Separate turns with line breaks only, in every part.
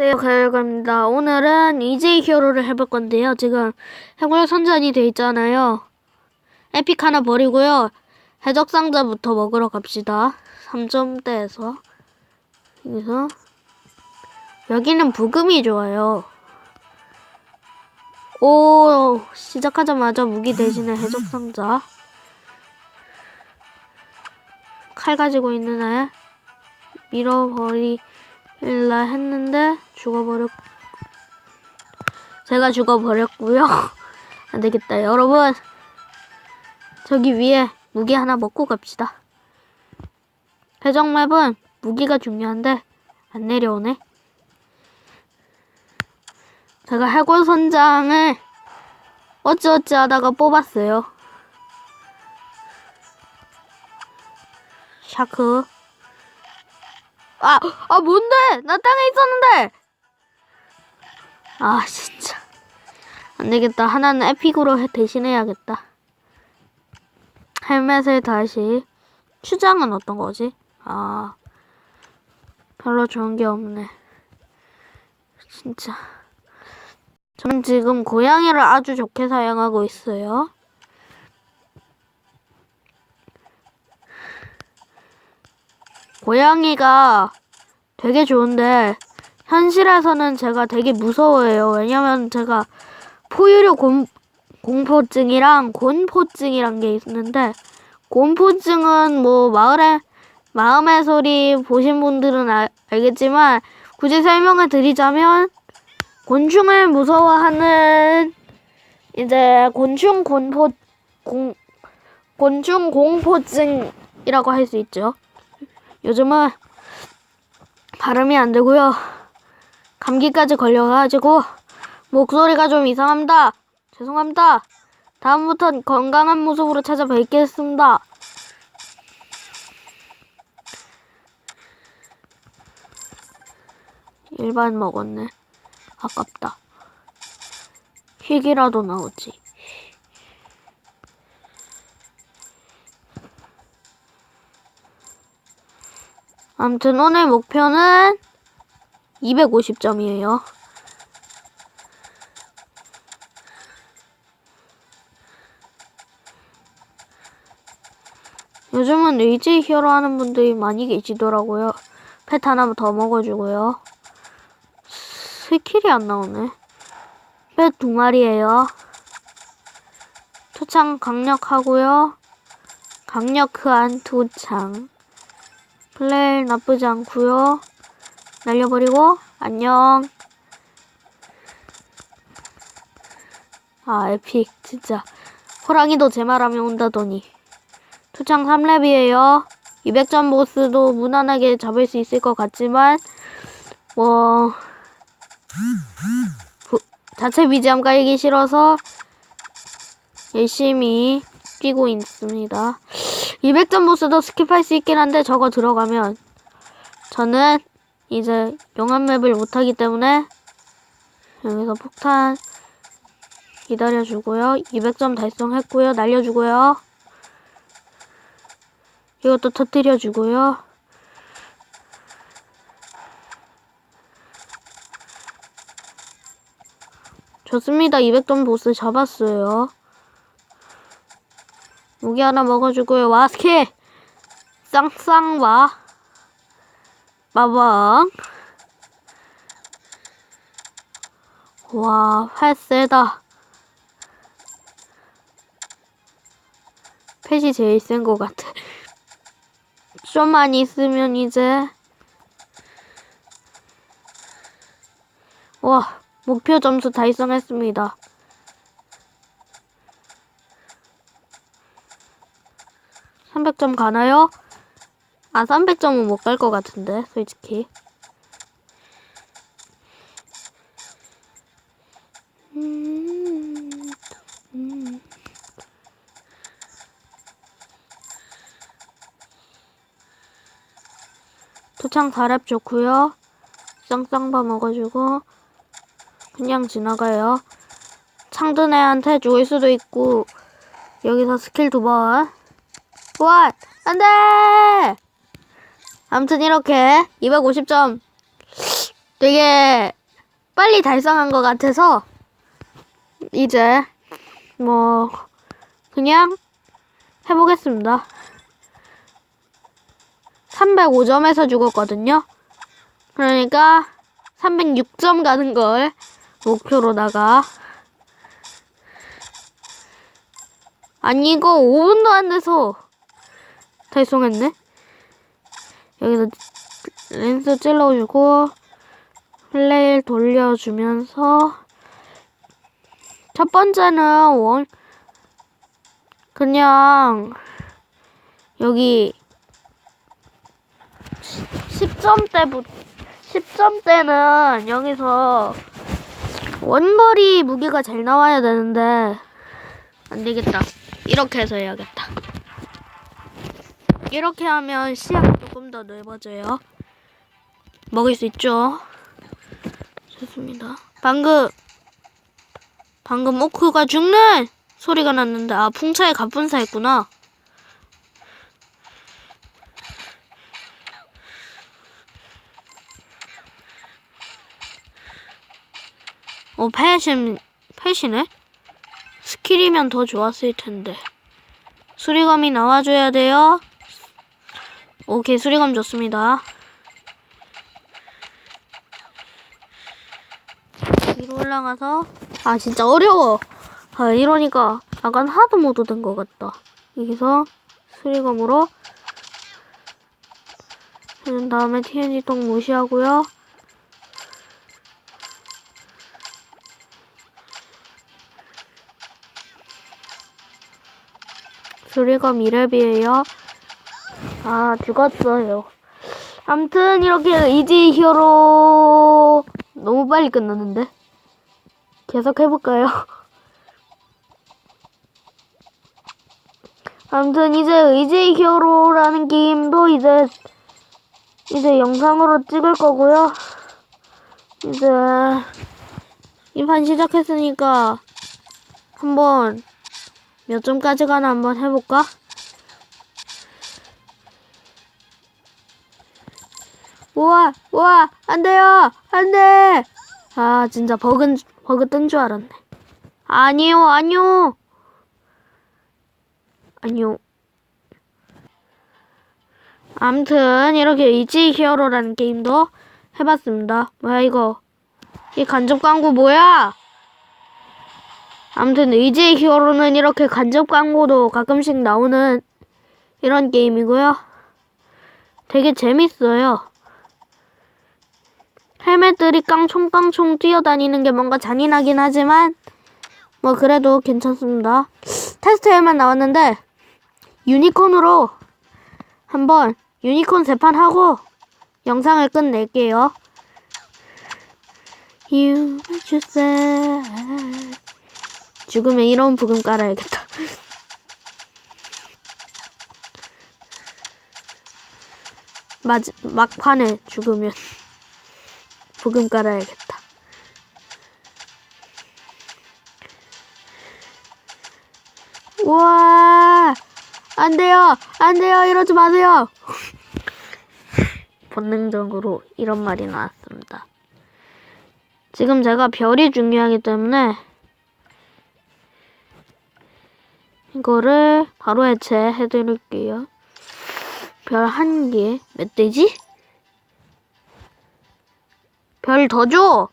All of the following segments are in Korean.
네, 가요가입니다. 오늘은 EJ 히어로를 해볼 건데요. 지금 해골 선전이 돼 있잖아요. 에픽 하나 버리고요. 해적 상자부터 먹으러 갑시다. 3점대에서. 여기서 여기는 부금이 좋아요. 오, 시작하자마자 무기 대신에 해적 상자. 칼 가지고 있는 애 밀어버리 려 했는데 죽어버렸. 제가 죽어버렸고요. 안 되겠다, 여러분. 저기 위에 무기 하나 먹고 갑시다. 해적 맵은 무기가 중요한데 안 내려오네. 제가 해골 선장을 어찌어찌 하다가 뽑았어요. 샤크. 아, 아, 뭔데? 나 땅에 있었는데! 아, 진짜. 안 되겠다. 하나는 에픽으로 해- 대신해야겠다. 헬멧을 다시. 추장은 어떤 거지? 아, 별로 좋은 게 없네. 진짜. 저는 지금 고양이를 아주 좋게 사용하고 있어요. 고양이가 되게 좋은데 현실에서는 제가 되게 무서워해요. 왜냐면 제가 포유류 공, 공포증이랑 곤포증이란 게 있는데 곤포증은 뭐 마을에 마음의 소리 보신 분들은 알, 알겠지만 굳이 설명을 드리자면 곤충을 무서워하는 이제 곤충 공포 공 곤충 공포증이라고 할 수 있죠. 요즘은 발음이 안 되고요. 감기까지 걸려가지고 목소리가 좀 이상합니다. 죄송합니다. 다음부턴 건강한 모습으로 찾아뵙겠습니다. 일반 먹었네. 아깝다. 휙이라도 나오지. 아무튼 오늘 목표는 250점이에요. 요즘은 의지 히어로 하는 분들이 많이 계시더라고요. 펫 하나 더 먹어주고요. 스킬이 안 나오네. 펫 두 마리예요. 투창 강력하고요. 강력한 투창. 플레일 나쁘지 않고요. 날려버리고 안녕. 아 에픽 진짜 호랑이도 제 말하면 온다더니 투창 3렙이에요. 200점 보스도 무난하게 잡을 수 있을 것 같지만 뭐 부- 자체 비지함 깔기 싫어서 열심히 뛰고 있습니다. 200점 보스도 스킵할 수 있긴 한데 저거 들어가면 저는 이제 용암 맵을 못하기 때문에 여기서 폭탄 기다려주고요. 200점 달성했고요. 날려주고요. 이것도 터뜨려주고요. 좋습니다. 200점 보스 잡았어요. 무기 하나 먹어주고요. 와, 스킬! 쌍쌍 와. 마방. 와, 활 세다. 펫이 제일 센 것 같아. 좀만 있으면 이제. 와, 목표 점수 달성했습니다. 삼백 점 가나요? 아, 300점은 못 갈 것 같은데, 솔직히. 토창 4렙 좋고요. 쌍쌍바 먹어주고 그냥 지나가요. 창든 애한테 죽을 수도 있고 여기서 스킬 두 번. 와, 안 돼! 아무튼 이렇게 250점 되게 빨리 달성한 것 같아서 이제 뭐 그냥 해보겠습니다. 305점에서 죽었거든요. 그러니까 306점 가는 걸 목표로다가 아니 이거 5분도 안 돼서 달성했네. 여기서 렌스 찔러주고 플레이를 돌려주면서 첫 번째는 원 그냥 여기 10점 때부 10점 때는 여기서 원거리 무기가 잘 나와야 되는데 안 되겠다. 이렇게 해서 해야겠다. 이렇게 하면 시야가 조금 더 넓어져요. 먹을 수 있죠? 좋습니다. 방금 방금 오크가 죽는 소리가 났는데 아 풍차에 갑분사 했구나. 어 패신 패시네? 스킬이면 더 좋았을 텐데. 수리검이 나와줘야 돼요. 오케이 수리검 좋습니다. 위로 올라가서 아 진짜 어려워. 아 이러니까 약간 하드 모드 된 것 같다. 여기서 수리검으로 해준 다음에 TNT 통 무시하고요. 수리검 2렙이에요. 아 죽었어요. 암튼 이렇게 이지 히어로 너무 빨리 끝났는데 계속 해볼까요? 아무튼 이제 의지 히어로라는 게임도 이제 이제 영상으로 찍을 거고요. 이제 이 판 시작했으니까 한번 몇 점까지 가나 한번 해볼까? 우와, 우와, 안 돼요! 안 돼! 아, 진짜 버그, 버그 뜬 줄 알았네. 아니요, 아니요! 아니요. 암튼, 이렇게 이지 히어로라는 게임도 해봤습니다. 뭐야, 이거. 이 간접 광고 뭐야? 암튼, 이지 히어로는 이렇게 간접 광고도 가끔씩 나오는 이런 게임이고요. 되게 재밌어요. 헬멧들이 깡총깡총 뛰어다니는 게 뭔가 잔인하긴 하지만 뭐 그래도 괜찮습니다. 테스트 헬멧 나왔는데 유니콘으로 한번 유니콘 세판 하고 영상을 끝낼게요. You say. 죽으면 이런 부금 깔아야겠다. 마 막판에 죽으면 부금 깔아야겠다. 우와! 안 돼요! 안 돼요! 이러지 마세요! 본능적으로 이런 말이 나왔습니다. 지금 제가 별이 중요하기 때문에 이거를 바로 해체해 드릴게요. 별 한 개. 몇 대지? 별 더 줘!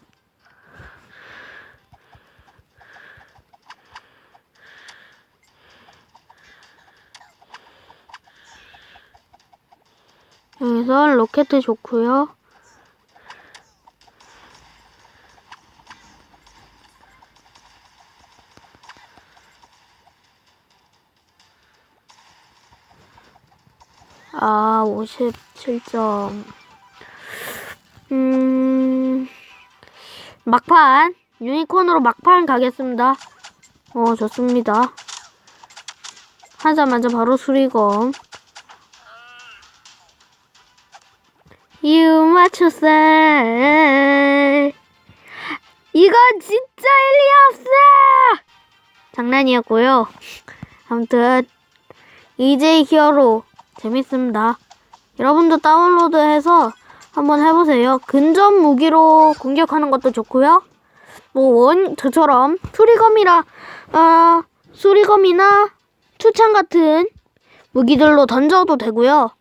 여기서 로켓 좋고요. 아, 57점. 음, 막판. 유니콘으로 막판 가겠습니다. 어, 좋습니다. 하자마자 바로 수리검. You say. 이건 진짜 일리 없어! 장난이었고요. 아무튼 EJ 히어로 재밌습니다. 여러분도 다운로드해서 한번 해보세요. 근접 무기로 공격하는 것도 좋고요. 뭐 원 저처럼 수리검이라 아 수리검이나 투창 같은 무기들로 던져도 되고요.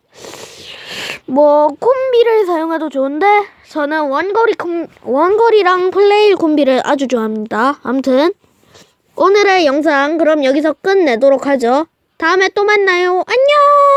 뭐 콤비를 사용해도 좋은데 저는 원거리 콤 원거리랑 플레일 콤비를 아주 좋아합니다. 아무튼 오늘의 영상 그럼 여기서 끝내도록 하죠. 다음에 또 만나요. 안녕.